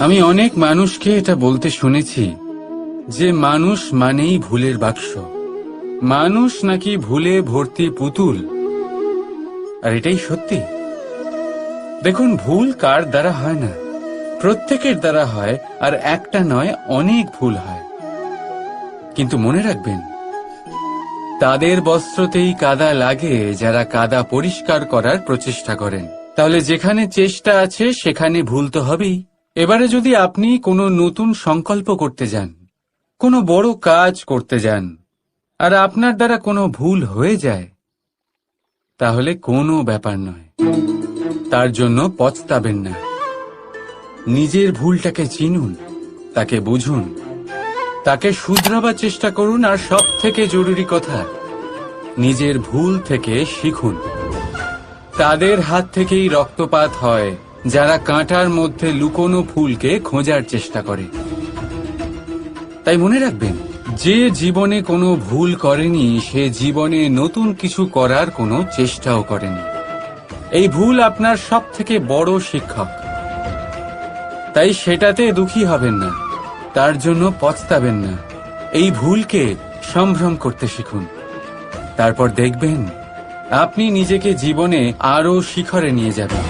আমি অনেক মানুষকে এটা বলতে শুনেছি যে মানুষ মানেই ভুলের বাক্স। মানুষ নাকি ভুলে ভর্তি পুতুল। আর এটাই সত্যি। দেখুন, ভুল কার দ্বারা হয় না? প্রত্যেকের দ্বারা হয়, আর একটা নয়, অনেক ভুল হয়। কিন্তু মনে রাখবেন, তাদের বস্ত্রতেই কাদা লাগে যারা কাদা পরিষ্কার করার প্রচেষ্টা করেন। তাহলে যেখানে চেষ্টা আছে, সেখানে ভুল তো হবেই। এবারে যদি আপনি কোনো নতুন সংকল্প করতে যান, কোনো বড় কাজ করতে যান, আর আপনার দ্বারা কোনো ভুল হয়ে যায়, তাহলে কোনো ব্যাপার নয়। তার জন্য পচতাবেন না। নিজের ভুলটাকে চিনুন, তাকে বুঝুন, তাকে শুধরাবার চেষ্টা করুন, আর সব থেকে জরুরি কথা, নিজের ভুল থেকে শিখুন। তাদের হাত থেকেই রক্তপাত হয়। যারা কাঁটার মধ্যে লুকোনো ফুলকে খোঁজার চেষ্টা করে। তাই মনে রাখবেন, যে জীবনে কোনো ভুল করেনি, সে জীবনে নতুন কিছু করার কোনো চেষ্টাও করেনি। এই ভুল আপনার সব থেকে বড় শিক্ষক। তাই সেটাতে দুঃখী হবেন না, তার জন্য পচতাবেন না। এই ভুলকে সম্ভ্রম করতে শিখুন। তারপর দেখবেন, আপনি নিজেকে জীবনে আরও শিখরে নিয়ে যাবেন।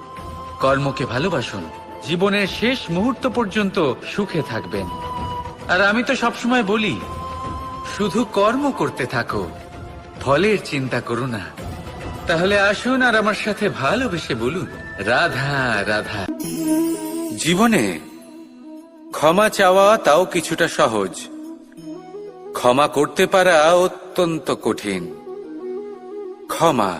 কর্মকে ভালোবাসুন। জীবনের শেষ মুহূর্ত পর্যন্ত সুখে থাকবেন। আর আমি তো সবসময় বলি, শুধু কর্ম করতে থাকো, ফলের চিন্তা করো না। তাহলে আসুন আর আমার সাথে ভালোবেসে বলুন, রাধা রাধা। জীবনে ক্ষমা চাওয়া তাও কিছুটা সহজ। ক্ষমা করতে পারা অত্যন্ত কঠিন। ক্ষমা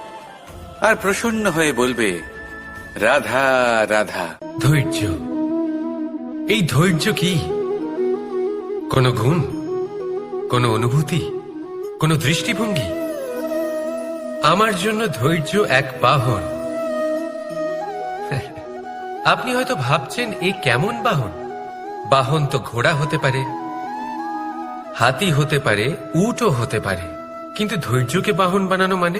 আর প্রসন্ন হয়ে বলবে, রাধা রাধা। ধৈর্য। এই ধৈর্য কি? কোন গুণ? কোন অনুভূতি? কোন দৃষ্টিভঙ্গি? আমার জন্য ধৈর্য এক বাহন। আপনি হয়তো ভাবছেন, এ কেমন বাহন? বাহন তো ঘোড়া হতে পারে, হাতি হতে পারে, উটও হতে পারে। কিন্তু ধৈর্যকে বাহন বানানো মানে?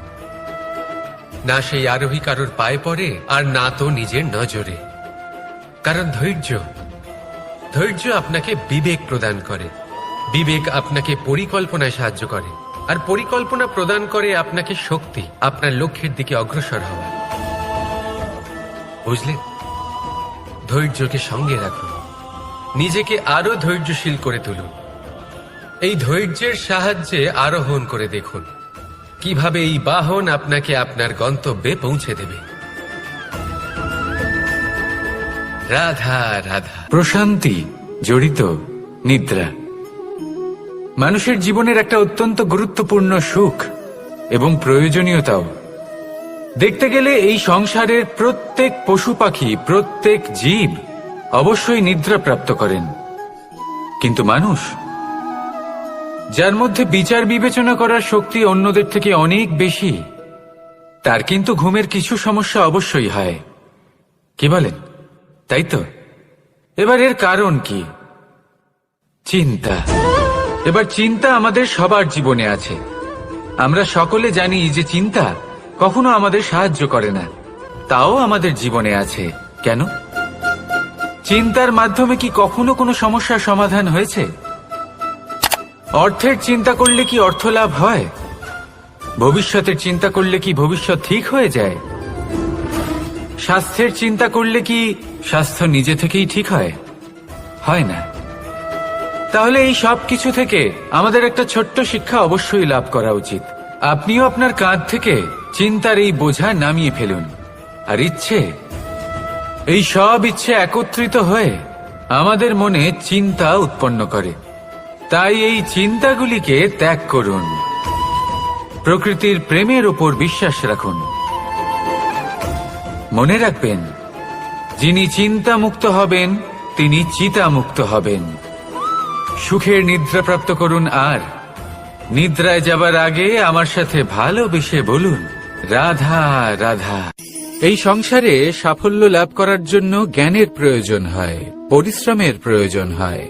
না সেই আরোহী কারোর পায়ে পড়ে, আর না তো নিজের নজরে। কারণ ধৈর্য ধৈর্য আপনাকে বিবেক প্রদান করে। বিবেক আপনাকে পরিকল্পনায় সাহায্য করে। আর পরিকল্পনা প্রদান করে আপনাকে শক্তি, আপনার লক্ষ্যের দিকে অগ্রসর হওয়া। বুঝলেন? ধৈর্যকে সঙ্গে রাখুন। নিজেকে আরও ধৈর্যশীল করে তুলুন। এই ধৈর্যের সাহায্যে আরোহণ করে দেখুন। কীভাবে এই বাহন আপনাকে আপনার গন্তব্যে পৌঁছে দেবে? রাধা রাধা। প্রশান্তি, জড়িত, নিদ্রা। মানুষের জীবনের একটা অত্যন্ত গুরুত্বপূর্ণ সুখ এবং প্রয়োজনীয়তাও। দেখতে গেলে এই সংসারের প্রত্যেক পশু পাখি, প্রত্যেক জীব অবশ্যই নিদ্রা প্রাপ্ত করেন। কিন্তু মানুষ যার মধ্যে বিচার বিবেচনা করার শক্তি অন্যদের থেকে অনেক বেশি, তার কিন্তু ঘুমের কিছু সমস্যা অবশ্যই হয়। কি বলেন? তাই তো? এবার এর কারণ কি? চিন্তা। এবার চিন্তা আমাদের সবার জীবনে আছে। আমরা সকলে জানি যে চিন্তা কখনো আমাদের সাহায্য করে না। তাও আমাদের জীবনে আছে। কেন? চিন্তার মাধ্যমে কি কখনো কোনো সমস্যার সমাধান হয়েছে? অর্থের চিন্তা করলে কি অর্থ লাভ হয়? ভবিষ্যতের চিন্তা করলে কি ভবিষ্যৎ ঠিক হয়ে যায়? স্বাস্থ্যের চিন্তা করলে কি স্বাস্থ্য নিজে থেকেই ঠিক হয়? হয় না। তাহলে এই সব কিছু থেকে আমাদের একটা ছোট্ট শিক্ষা অবশ্যই লাভ করা উচিত। আপনিও আপনার কাঁধ থেকে চিন্তার এই বোঝা নামিয়ে ফেলুন। আর ইচ্ছে? এই সব ইচ্ছে একত্রিত হয়ে আমাদের মনে চিন্তা উৎপন্ন করে। তাই এই চিন্তাগুলিকে ত্যাগ করুন। প্রকৃতির প্রেমের ওপর বিশ্বাস রাখুন। মনে রাখবেন, যিনি চিন্তা মুক্ত হবেন, তিনি চিতা মুক্ত হবেন। সুখের নিদ্রা প্রাপ্ত করুন আর, নিদ্রায় যাবার আগে আমার সাথে ভালোবেসে বলুন, রাধা রাধা। এই সংসারে সাফল্য লাভ করার জন্য জ্ঞানের প্রয়োজন হয়, পরিশ্রমের প্রয়োজন হয়।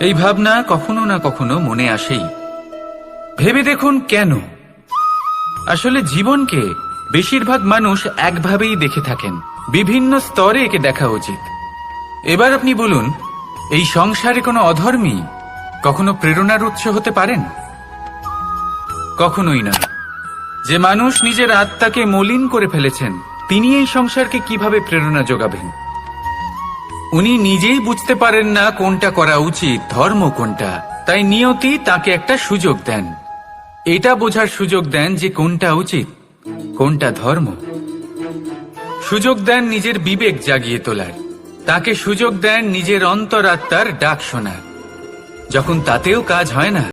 এই ভাবনা কখনো না কখনো মনে আসেই। ভেবে দেখুন কেন? আসলে জীবনকে বেশিরভাগ মানুষ একভাবেই দেখে থাকেন। বিভিন্ন স্তরে একে দেখা উচিত। এবার আপনি বলুন, এই সংসারে কোনো অধর্মী কখনো প্রেরণার উৎস হতে পারেন? কখনোই না। যে মানুষ নিজের আত্মাকে মলিন করে ফেলেছেন, তিনি এই সংসারকে কীভাবে প্রেরণা যোগাবেন? উনি নিজেই বুঝতে পারেন না কোনটা করা উচিত, ধর্ম কোনটা। তাই নিয়তি তাকে একটা সুযোগ দেন। এটা বোঝার সুযোগ দেন যে কোনটা উচিত, কোনটা ধর্ম। সুযোগ দেন নিজের বিবেক জাগিয়ে তোলার। তাকে সুযোগ দেন নিজের অন্তরাত্মার ডাক শোনার। যখন তাতেও কাজ হয় না